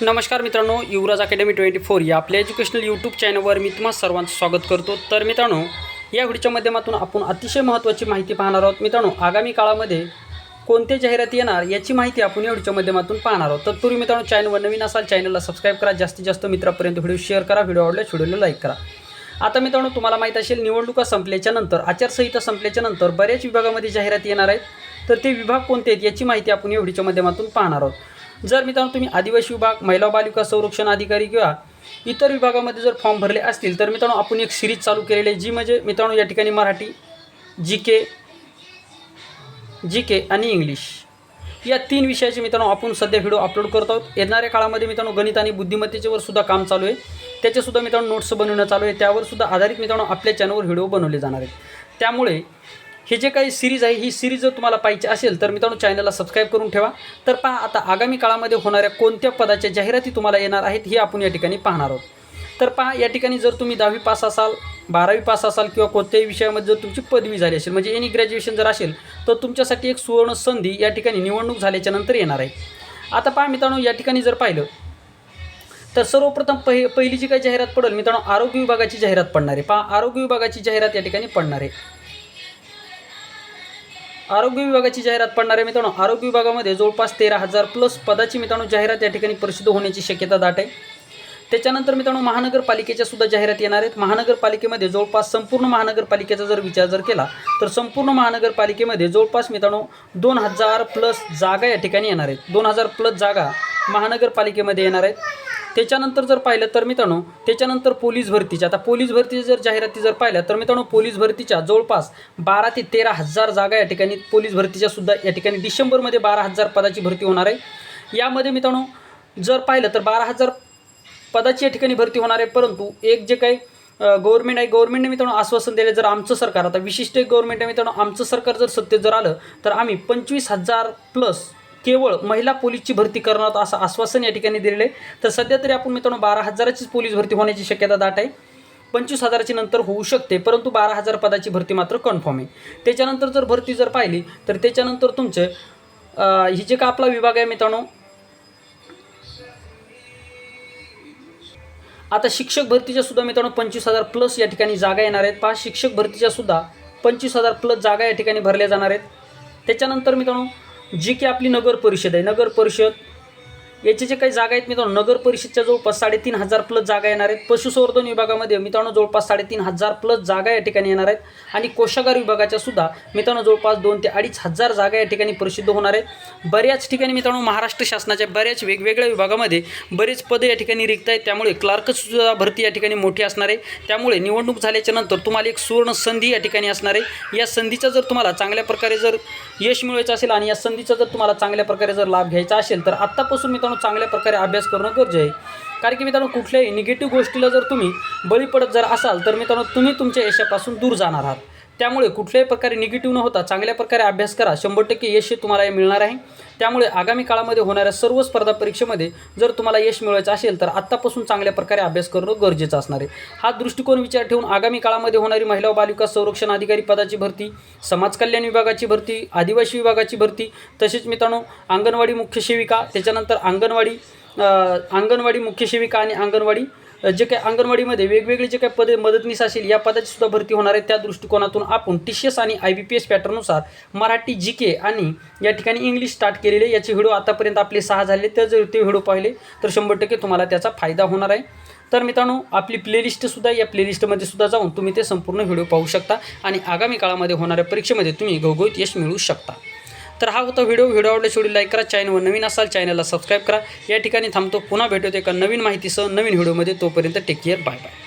नमस्कार मित्रांनो युवराज academy twenty four या आपल्या एज्युकेशनल यूट्यूब चॅनलवर मी तुम्हा सर्वांचं स्वागत करतो. तर मित्रांनो या व्हिडिओच्या माध्यमातून आपण अतिशय महत्त्वाची माहिती पाहणार आहोत. मित्रांनो आगामी काळामध्ये कोणत्या जाहिराती येणार याची माहिती आपण या व्हिडिओच्या माध्यमातून पाहणार आहोत. तत्पूर्वी मित्रांनो चॅनलवर नवीन असाल चॅनलला सबस्क्राईब करा. जास्तीत जास्त मित्रापर्यंत व्हिडिओ शेअर करा. व्हिडिओ आवडल्यास व्हिडिओला लाईक करा. आता मित्रांनो तुम्हाला माहीत असेल निवडणुका संपल्याच्या नंतर आचारसंहिता संपल्याच्या नंतर बऱ्याच विभागामध्ये जाहिराती येणार आहेत. तर ते विभाग कोणते आहेत याची माहिती आपण या व्हिडिओच्या माध्यमातून पाहणार आहोत. जर मित्रांनो तुम्ही आदिवासी विभाग महिला बालिका संरक्षण अधिकारी किंवा इतर विभागामध्ये जर फॉर्म भरले असतील तर मित्रांनो आपण एक सिरीज चालू केलेली आहे जी म्हणजे मित्रांनो या ठिकाणी मराठी जी के जी के आणि इंग्लिश या तीन विषयाचे मित्रांनो आपण सध्या व्हिडिओ अपलोड करत आहोत. येणाऱ्या काळामध्ये मित्रांनो गणित आणि बुद्धिमत्तेच्यावर सुद्धा काम चालू आहे. त्याचेसुद्धा मित्रांनो नोट्स बनवणं चालू आहे. त्यावर सुद्धा आधारित मित्रांनो आपल्या चॅनलवर व्हिडिओ बनवले जाणार आहेत. त्यामुळे हे जे काही सिरीज आहे ही सिरीज जर तुम्हाला पाहिजे असेल तर मित्रांनो चॅनलला सबस्क्राईब करून ठेवा. तर पहा आता आगामी काळामध्ये होणाऱ्या कोणत्या पदाच्या जाहिराती तुम्हाला येणार आहेत हे आपण या ठिकाणी पाहणार आहोत. तर पहा या ठिकाणी जर तुम्ही दहावी पास असाल बारावी पास असाल किंवा कोणत्याही विषयामध्ये जर तुमची पदवी झाली असेल म्हणजे एनी ग्रॅज्युएशन जर असेल तर तुमच्यासाठी एक सुवर्ण संधी या ठिकाणी निवडणूक झाल्याच्यानंतर येणार आहे. आता पहा मित्रांनो या ठिकाणी जर पाहिलं तर सर्वप्रथम पहि पहिली जी काही जाहिरात पडेल मित्रांनो आरोग्य विभागाची जाहिरात पडणार आहे. पहा आरोग्य विभागाची जाहिरात या ठिकाणी पडणार आहे. आरोग्य विभागाची जाहिरात पडणार आहे मित्रांनो आरोग्य विभागामध्ये जवळपास तेरा हजार प्लस पदाची मित्रांनो जाहिरात या ठिकाणी प्रसिद्ध होण्याची शक्यता दाट आहे. त्याच्यानंतर मित्रांनो महानगरपालिकेच्या सुद्धा जाहिरात येणार आहेत. महानगरपालिकेमध्ये जवळपास संपूर्ण महानगरपालिकेचा जर विचार जर केला तर संपूर्ण महानगरपालिकेमध्ये जवळपास मित्रांनो दोन हजार प्लस जागा या ठिकाणी येणार आहेत. दोन हजार प्लस जागा महानगरपालिकेमध्ये येणार आहेत. त्याच्यानंतर जर पाहिलं तर मित्रांनो त्याच्यानंतर पोलीस भरतीच्या आता पोलीस भरतीच्या जर जाहिराती जर पाहिल्या तर मित्रांनो पोलीस भरतीच्या जवळपास बारा ते तेरा हजार जागा या ठिकाणी पोलीस भरतीच्या सुद्धा या ठिकाणी डिसेंबरमध्ये बारा हजार पदाची भरती होणार आहे. यामध्ये मित्रांनो जर पाहिलं तर बारा हजार पदाची या ठिकाणी भरती होणार आहे परंतु एक जे काही गव्हर्मेंट आहे गव्हर्मेंटने मित्रांनो आश्वासन दिले जर आमचं सरकार आता विशिष्ट एक गव्हर्मेंट आहे मित्रांनो आमचं सरकार जर सत्तेत जर आलं तर आम्ही पंचवीस हजार प्लस केवळ महिला पोलीसची भरती करणार असं आश्वासन या ठिकाणी दिलेलं आहे. तर सध्या तरी आपण मित्रांनो बारा हजाराचीच पोलीस भरती होण्याची शक्यता दाट आहे. पंचवीस हजाराची नंतर होऊ शकते परंतु बारा हजार पदाची भरती मात्र कन्फर्म आहे. त्याच्यानंतर जर भरती जर पाहिली तर त्याच्यानंतर तुमचं ही जे का आपला विभाग आहे मित्रांनो आता शिक्षक भरतीच्या सुद्धा मित्रांनो पंचवीस हजार प्लस या ठिकाणी जागा येणार आहेत. पहा शिक्षक भरतीच्या सुद्धा पंचवीस हजार प्लस जागा या ठिकाणी भरल्या जाणार आहेत. त्याच्यानंतर मित्रांनो जी की आपली नगर परिषद आहे. नगर परिषद याचे जे काही जागा आहेत मित्रांनो नगर परिषदच्या जवळपास साडेतीन हजार प्लस जागा येणार आहेत. पशुसंवर्धन विभागामध्ये मित्रांनो जवळपास साडेतीन हजार प्लस जागा या ठिकाणी येणार आहेत. आणि कोशागार विभागाच्या सुद्धा मित्रांनो जवळपास दोन ते अडीच हजार जागा या ठिकाणी प्रसिद्ध होणार आहेत. बऱ्याच ठिकाणी मित्रांनो महाराष्ट्र शासनाच्या बऱ्याच वेगवेगळ्या विभागामध्ये बरेच पदं या ठिकाणी रिक्त आहेत. त्यामुळे क्लार्कसुद्धा भरती या ठिकाणी मोठी असणार आहे. त्यामुळे निवडणूक झाल्याच्यानंतर तुम्हाला एक सुवर्ण संधी या ठिकाणी असणार आहे. या संधीचा जर तुम्हाला चांगल्या प्रकारे जर यश मिळवायचं असेल आणि या संधीचा जर तुम्हाला चांगल्या प्रकारे जर लाभ घ्यायचा असेल तर आत्तापासून मित्रांनो चांगल्या प्रकारे अभ्यास करणं गरजे आहे. कारण की मित्रांनो कुठल्याही निगेटिव्ह गोष्टीला जर तुम्ही बळी पडत जर असाल तर मित्रांनो तुम्ही तुमच्या यशापासून दूर जाणार आहात. त्यामुळे कुठल्याही प्रकारे निगेटिव्ह न होता चांगल्या प्रकारे अभ्यास करा. शंभर टक्के यश हे तुम्हाला मिळणार आहे. त्यामुळे आगामी काळामध्ये होणाऱ्या सर्व स्पर्धा परीक्षेमध्ये जर तुम्हाला यश मिळवायचं असेल तर आत्तापासून चांगल्या प्रकारे अभ्यास करणं गरजेचं असणार आहे. हा दृष्टिकोन विचार ठेवून आगामी काळामध्ये होणारी महिला व बालिका संरक्षण अधिकारी पदाची भरती समाज कल्याण विभागाची भरती आदिवासी विभागाची भरती तसेच मित्रांनो अंगणवाडी मुख्य सेविका त्याच्यानंतर अंगणवाडी अंगणवाडी मुख्य सेविका आणि अंगणवाडी जे काही अंगणवाडीमध्ये वेगवेगळे जे काही पदे मदतनीस असेल या पदाची सुद्धा भरती होणार आहे. त्या दृष्टिकोनातून आपण टी सी एस आणि आय बी पी एस पॅटर्ननुसार मराठी जी के आणि या ठिकाणी इंग्लिश स्टार्ट केलेले याचे व्हिडिओ आतापर्यंत आपले सहा झाले. तर जर ते व्हिडिओ पाहिले तर शंभर टक्के तुम्हाला त्याचा फायदा होणार आहे. तर मित्रांनो आपली प्लेलिस्टसुद्धा या प्लेलिस्टमध्ये सुद्धा जाऊन तुम्ही ते संपूर्ण व्हिडिओ पाहू शकता आणि आगामी काळामध्ये होणाऱ्या परीक्षेमध्ये तुम्ही घवघवीत यश मिळवू शकता. तर हा होता व्हिडिओ. व्हिडिओ आवडल्यास व्हिडिओ लाईक करा. चॅनलवर नवीन असाल चॅनलला सबस्क्राईब करा. या ठिकाणी थांबतो. पुन्हा भेटतो एका नवीन माहितीसह नवीन व्हिडिओमध्ये. तोपर्यंत टेक केअर बाय बाय